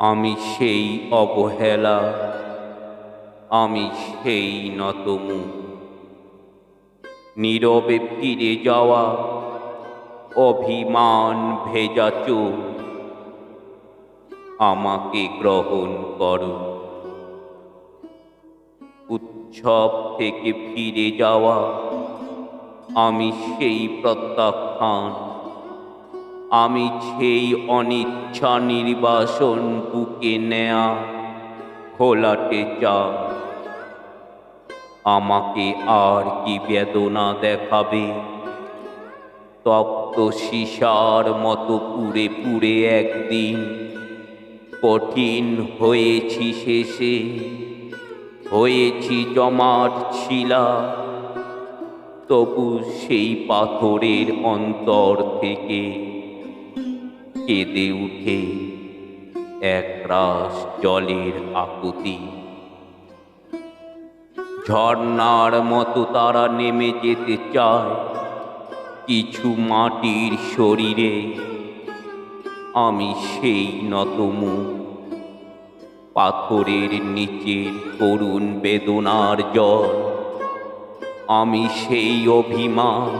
আমি সেই অবহেলা, আমি সেই নতমু। নীরবে ফিরে যাওয়া, অভিমান ভেজা আমাকে গ্রহণ করো। উৎসব থেকে ফিরে যাওয়া, আমি সেই প্রত্যাখ্যান আমি সেই অনিচ্ছা নির্বাসন বুকে নেয়া খোলাটে চা আমাকে আর কি বেদনা দেখাবে? তপ্ত সীসার মতো পুড়ে পুড়ে একদিন কঠিন হয়েছি শেষে। হয়েছি জমাট ছিলা তবু সেই পাথরের অন্তর থেকে কেঁদে উঠে এক রাস জলের আকুতি। ঝর্ণার মতো তারা নেমে যেতে চায় কিছু মাটির শরীরে। আমি সেই নতমু। পাথরের নিচের করুণ বেদনার জল। আমি সেই অভিমান।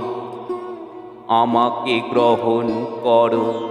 আমাকে গ্রহণ করো।